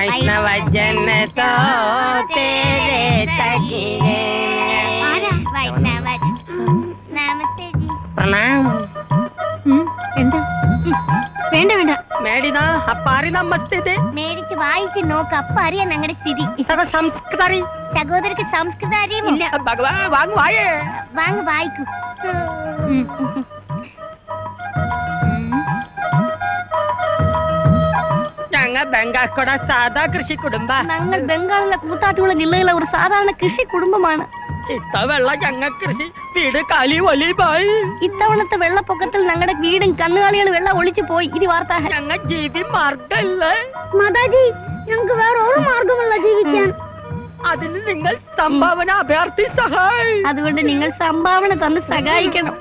വൈഷ്ണവ ജന തോ തേരെ തകിയേ വൈഷ്ണവ നമസ്തേ ജി. വേണ്ട വേണ്ട. മേടിതാ അപ്പാറിതാ മസ്തേ മേടിച്ച് വായിച്ച് നോക്ക് അപ്പ അറിയാൻ ഞങ്ങളുടെ സ്ഥിതി. സക സംസ്കൃതറി സഹോദരക്ക് സംസ്കൃതം അറിയുമില്ല ഭഗവാൻ വാങ്ങ് വായേ. വാങ്ങ് വായിക്കൂ. ബംഗാക്കോട സാധാ കൃഷി കുടുംബ. ഞങ്ങൾ ബംഗാളിലെ കൂത്താട്ടുള്ള ജില്ലയിലെ ഒരു സാധാരണ കൃഷി കുടുംബമാണ്. ഇത്ത വെള്ള ഞങ്ങ കൃഷി വീട് കാലി ഒലി പോയി ഇത്തവണത്തെ വെള്ളപ്പൊക്കത്തിൽ ഞങ്ങളുടെ വീടും കന്നുകാലികളും വെള്ളം ഒളിച്ചു പോയി. ഇത് വാർത്ത ഞങ്ങൾ ജീവി മാർഗല്ലേ മാതാജി ഞങ്ങൾക്ക് വേറെ ഒരു മാർഗമല്ല ജീവിക്കാൻ. അതിന് നിങ്ങൾ സംഭാവന അഭ്യർത്ഥി സഹായി. അതുകൊണ്ട് നിങ്ങൾ സംഭാവന തന്ന് സഹായിക്കണം.